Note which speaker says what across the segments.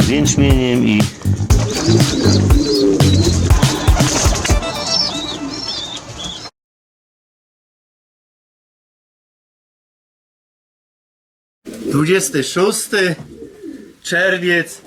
Speaker 1: Z jęczmieniem i
Speaker 2: Dwudziesty szósty czerwiec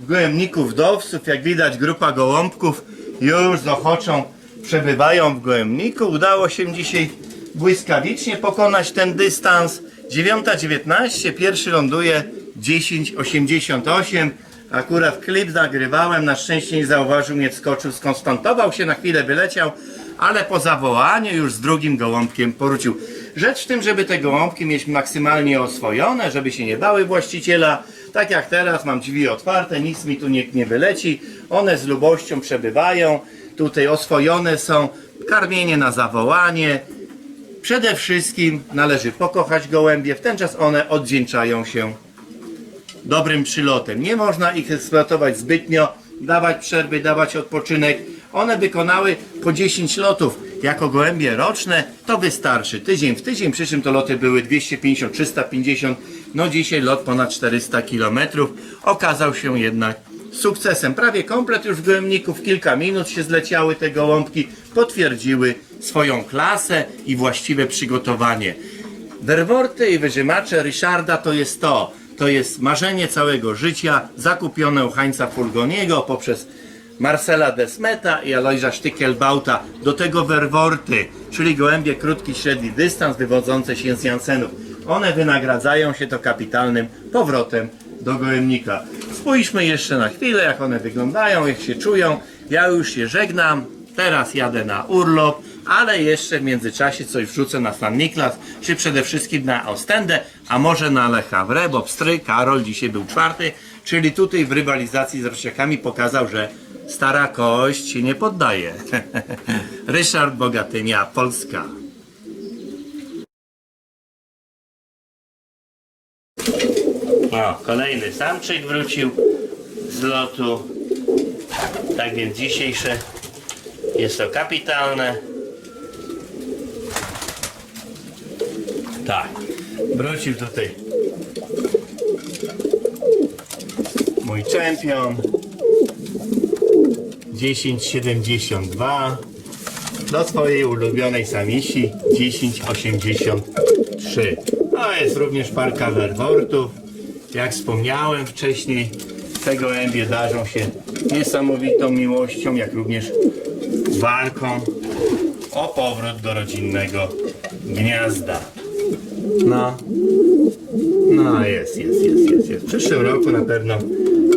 Speaker 2: w Gołębniku Wdowców. Jak widać grupa gołąbków już z ochoczą przebywają w Gołębniku. Udało się dzisiaj błyskawicznie pokonać ten dystans. 9.19, pierwszy ląduje 10.88. Akurat klip nagrywałem, na szczęście nie zauważył mnie, skoczył, skonstantował się, na chwilę wyleciał, ale po zawołaniu już z drugim gołąbkiem powrócił. Rzecz w tym, żeby te gołąbki mieć maksymalnie oswojone, żeby się nie bały właściciela. Tak jak teraz mam drzwi otwarte, nic mi tu nikt nie wyleci. One z lubością przebywają. Tutaj oswojone są. Karmienie na zawołanie. Przede wszystkim należy pokochać gołębie. W ten czas one oddzięczają się dobrym przylotem. Nie można ich eksploatować zbytnio, dawać przerwy, dawać odpoczynek. One wykonały po 10 lotów. Jako gołębie roczne to wystarczy. Tydzień w tydzień, przy czym to loty były 250, 350. No dzisiaj lot ponad 400 km. Okazał się jednak sukcesem. Prawie komplet już w gołębniku. W kilka minut się zleciały te gołąbki. Potwierdziły swoją klasę i właściwe przygotowanie. Werworty i wyżymacze Ryszarda to jest to. To jest marzenie całego życia, zakupione u Hańca Fulgoniego poprzez Marcela Desmeta i Alojza Sztykielbauta. Do tego werworty, czyli gołębie krótki, średni dystans wywodzące się z Jansenów. One wynagradzają się to kapitalnym powrotem do gołębnika. Spójrzmy jeszcze na chwilę, jak one wyglądają, jak się czują. Ja już się żegnam. Teraz jadę na urlop, ale jeszcze w międzyczasie coś wrzucę na San Niklas, czy przede wszystkim na Ostendę, a może na Le Havre, bo pstry Karol dzisiaj był czwarty, czyli tutaj w rywalizacji z Rosiakami pokazał, że stara kość się nie poddaje. Ryszard Bogatynia, Polska. O, kolejny samczyk wrócił z lotu. Tak więc dzisiejsze jest to kapitalne. Tak. Wrócił tutaj mój czempion. 1072 do swojej ulubionej samisi 1083. To jest również parka werwortów. Jak wspomniałem wcześniej, te gołębie darzą się niesamowitą miłością, jak również walką o powrót do rodzinnego gniazda. No, no jest, jest, jest, jest, jest. W przyszłym roku na pewno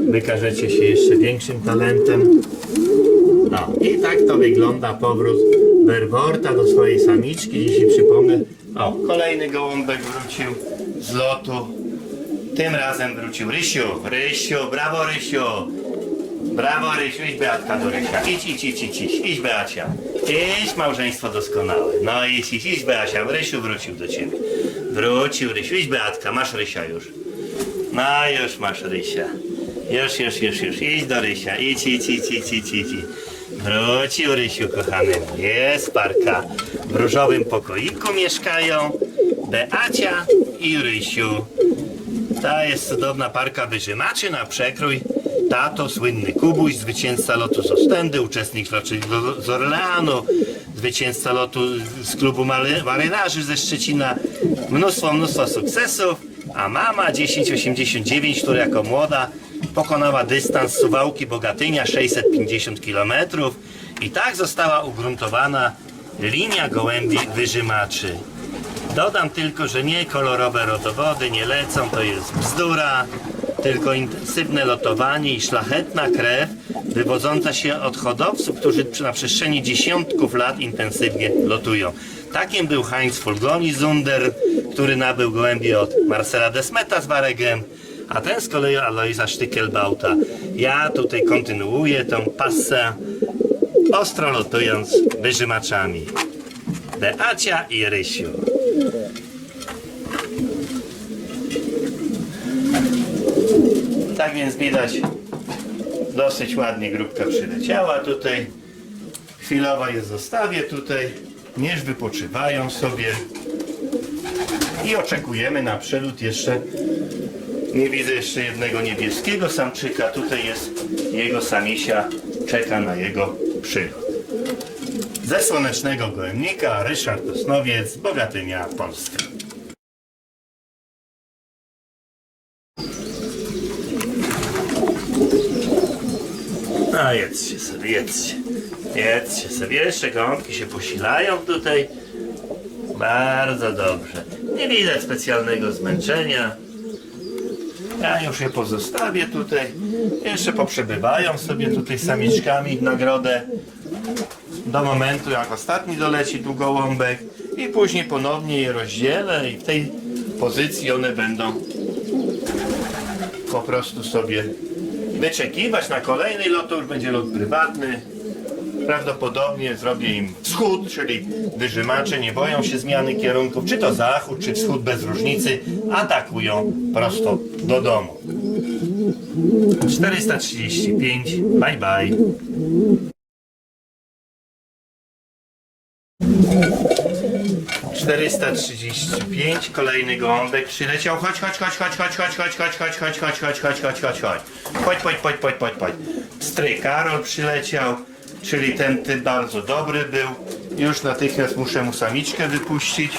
Speaker 2: wykażecie się jeszcze większym talentem. No i tak to wygląda powrót Werworta do swojej samiczki. Dzisiaj przypomnę, o, kolejny gołąbek wrócił z lotu. Tym razem wrócił Rysiu. Rysiu, brawo Rysiu. Brawo Rysiu, idź Beatka do Rysia. Idź, idź, idź, idź, idź, idź Beacia. Idź, małżeństwo doskonałe. No idź, idź, idź Beacia. Rysiu wrócił do ciebie. Wrócił Rysiu. Idź Beatka, masz Rysia już. No już masz Rysia. Już, już, już, już. Idź do Rysia. Idź, idź, idź, idź, idź, idź. Wrócił Rysiu, kochany. Jest parka. W różowym pokoiku mieszkają Beacia i Rysiu. Ta jest cudowna parka wyżymaczy na przekrój. Tato, słynny Kubuś, zwycięzca lotu z Ostendy, uczestnik z Orleanu, zwycięzca lotu z klubu Mary- marynarzy ze Szczecina. Mnóstwo, mnóstwo sukcesów. A mama 1089, która jako młoda pokonała dystans Suwałki Bogatynia 650 km i tak została ugruntowana linia gołębi wyżymaczy. Dodam tylko, że nie kolorowe rodowody nie lecą, to jest bzdura, tylko intensywne lotowanie i szlachetna krew wywodząca się od hodowców, którzy na przestrzeni dziesiątków lat intensywnie lotują. Takim był Heinz Fulgoni Zunder, który nabył gołębie od Marcela Desmeta z Waregem, a ten z kolei Aloisa Sztykielbauta. Ja tutaj kontynuuję tą passę, ostro lotując wyżymaczami. Beacia i Rysiu. Tak więc widać, dosyć ładnie grupka przyleciała tutaj. Chwilowo je zostawię tutaj, niech wypoczywają sobie i oczekujemy na przelot jeszcze Nie widzę jeszcze jednego niebieskiego samczyka. Tutaj jest jego samisia. Czeka na jego przylot. Ze słonecznego gołębnika Ryszard Osnowiec, Bogatynia, Polska. No jedzcie sobie, jedzcie. Jedzcie sobie. Jeszcze gąbki się posilają tutaj. Bardzo dobrze. Nie widać specjalnego zmęczenia. Ja już je pozostawię tutaj. Jeszcze poprzebywają sobie tutaj samiczkami w nagrodę do momentu jak ostatni doleci tu gołąbek i później ponownie je rozdzielę i w tej pozycji one będą po prostu sobie wyczekiwać na kolejny lot, to już będzie lot prywatny. Prawdopodobnie zrobię im wschód, czyli wyżymacze nie boją się zmiany kierunków, czy to zachód, czy wschód bez różnicy, atakują prosto do domu. 435, bye bye. Czterysta trzydzieści pięć, kolejny gołąbek przyleciał. Chodź, chodź, chodź, chodź, chodź, chodź, chodź, chodź, chodź, chodź, chodź, chodź, chodź, chodź, chodź, chodź. Chodź, chodź, chodź, chodź, chodź, chodź. Stry Karol przyleciał, czyli ten typ bardzo dobry był. Już natychmiast muszę mu samiczkę wypuścić.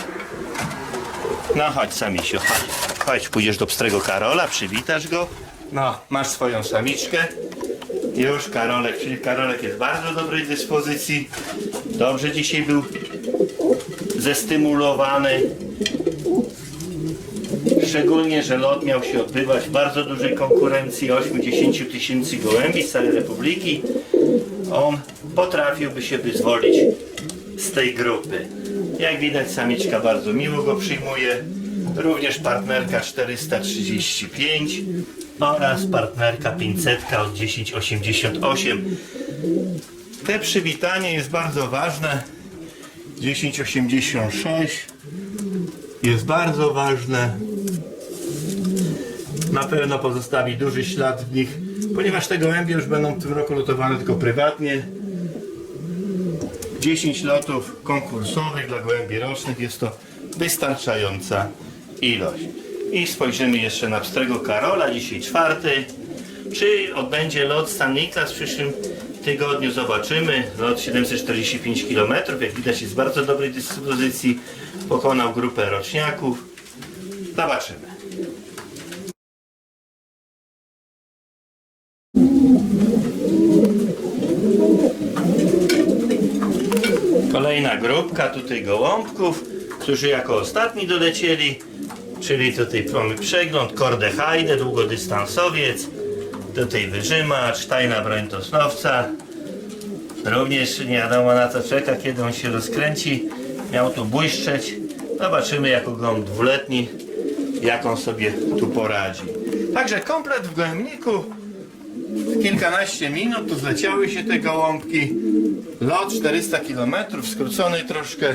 Speaker 2: No chodź samisiu, chodź. Chodź, pójdziesz do pstrego Karola, przywitasz go. No, masz swoją samiczkę. Już Karolek, czyli Karolek jest w bardzo dobrej dyspozycji. Dobrze dzisiaj był zestymulowany. Szczególnie, że lot miał się odbywać w bardzo dużej konkurencji 8-10 tysięcy gołębi z całej Republiki. On potrafiłby się wyzwolić z tej grupy. Jak widać samiczka bardzo miło go przyjmuje. Również partnerka 435 oraz partnerka 500 od 1088. Te przywitanie jest bardzo ważne. 1086 jest bardzo ważne. Na pewno pozostawi duży ślad w nich, ponieważ te gołębie już będą w tym roku lotowane tylko prywatnie. 10 lotów konkursowych dla gołębi rocznych jest to wystarczająca ilość. I spojrzymy jeszcze na pstrego Karola, dzisiaj czwarty. Czy odbędzie lot Niklas w przyszłym tygodniu? Zobaczymy. Lot 745 km, jak widać jest w bardzo dobrej dyspozycji. Pokonał grupę roczniaków. Zobaczymy. Kolejna grupka tutaj gołąbków, którzy jako ostatni dolecieli. Czyli tutaj mamy przegląd, Korde Heide, długodystansowiec. Tutaj wyżymacz, tajna broń tosnowca. Również nie wiadomo na co czeka, kiedy on się rozkręci. Miał tu błyszczeć. Zobaczymy jako gołąb dwuletni, jak on sobie tu poradzi. Także komplet w gołębniku. Kilkanaście minut tu zleciały się te gołąbki. Lot 400 km, skrócony troszkę,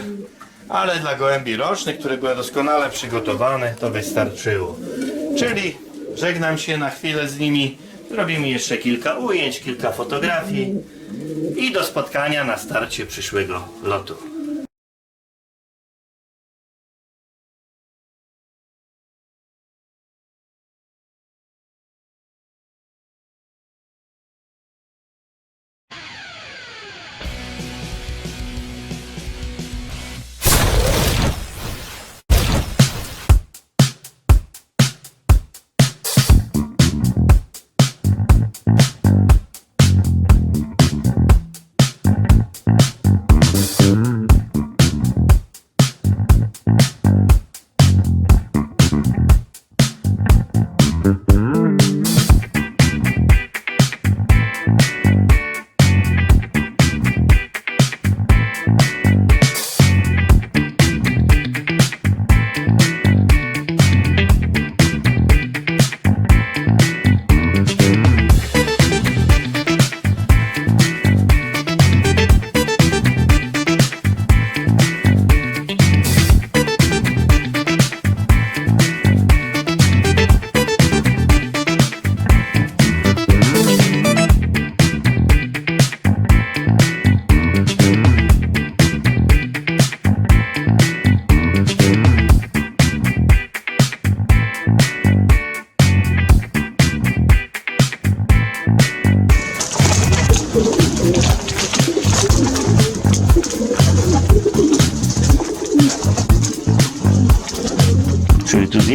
Speaker 2: ale dla gołębi rocznych, które były doskonale przygotowane, to wystarczyło. Czyli żegnam się na chwilę z nimi. Zrobimy jeszcze kilka ujęć, kilka fotografii i do spotkania na starcie przyszłego lotu.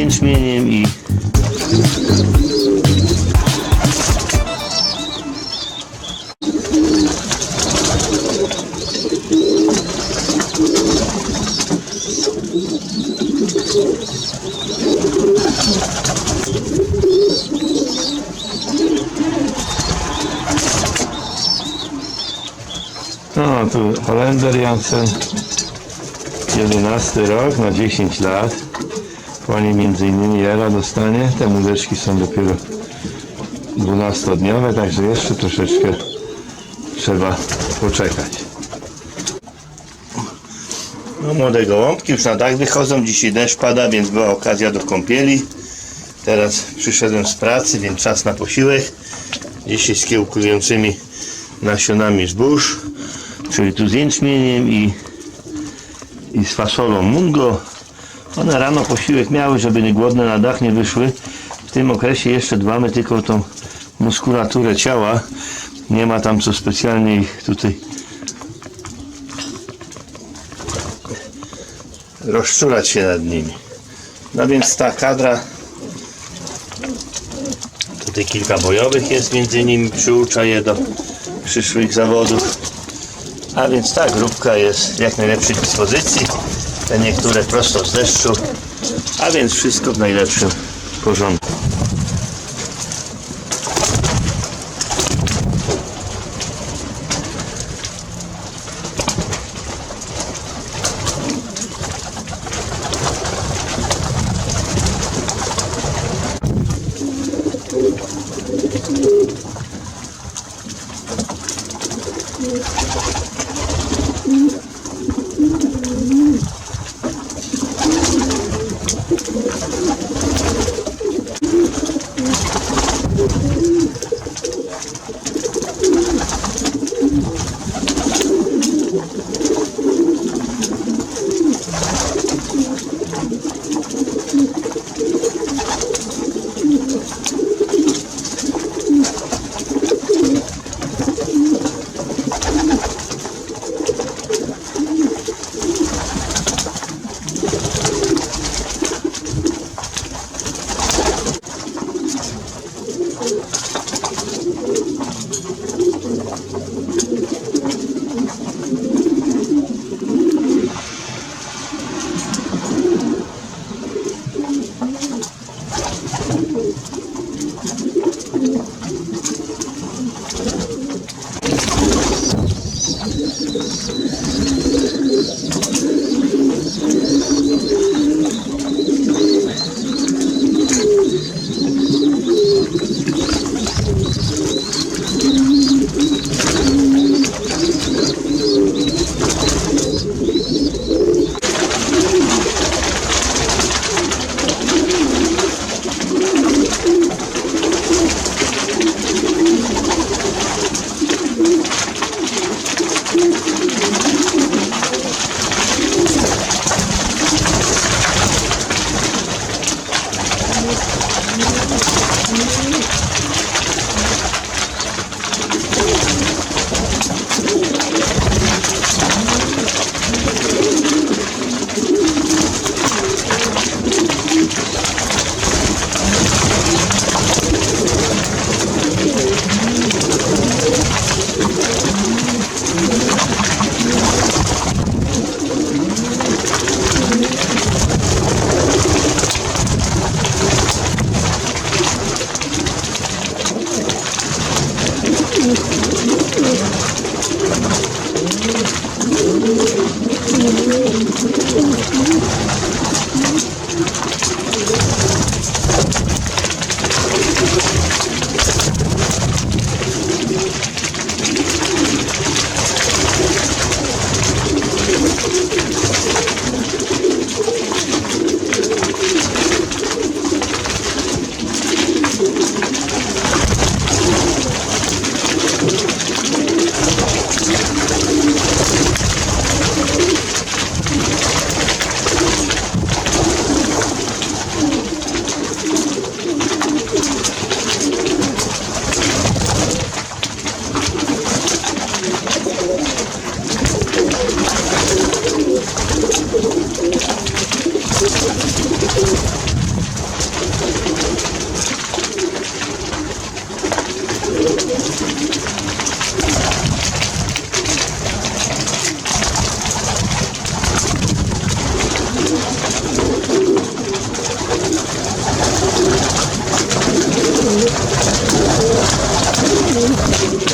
Speaker 2: Jęczmieniem i No, tu Holender Jansen, 11 rok na 10 lat. Pani między innymi Ela dostanie. Te muzeczki są dopiero 12-dniowe, także jeszcze troszeczkę trzeba poczekać. No, młode gołąbki już na dach wychodzą. Dzisiaj deszcz pada, więc była okazja do kąpieli. Teraz przyszedłem z pracy, więc czas na posiłek. Dzisiaj z kiełkującymi nasionami zbóż, czyli tu z jęczmieniem i, i z fasolą mungo. One rano posiłek miały, żeby nie głodne na dach nie wyszły. W tym okresie jeszcze dbamy tylko o tą muskulaturę ciała. Nie ma tam co specjalnie ich tutaj rozczulać się nad nimi. No więc ta kadra Tutaj kilka bojowych jest między nimi, przyucza je do przyszłych zawodów. A więc ta grupka jest w jak najlepszej dyspozycji. Te niektóre prosto z deszczu. A więc wszystko w najlepszym porządku.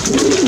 Speaker 2: Thank you.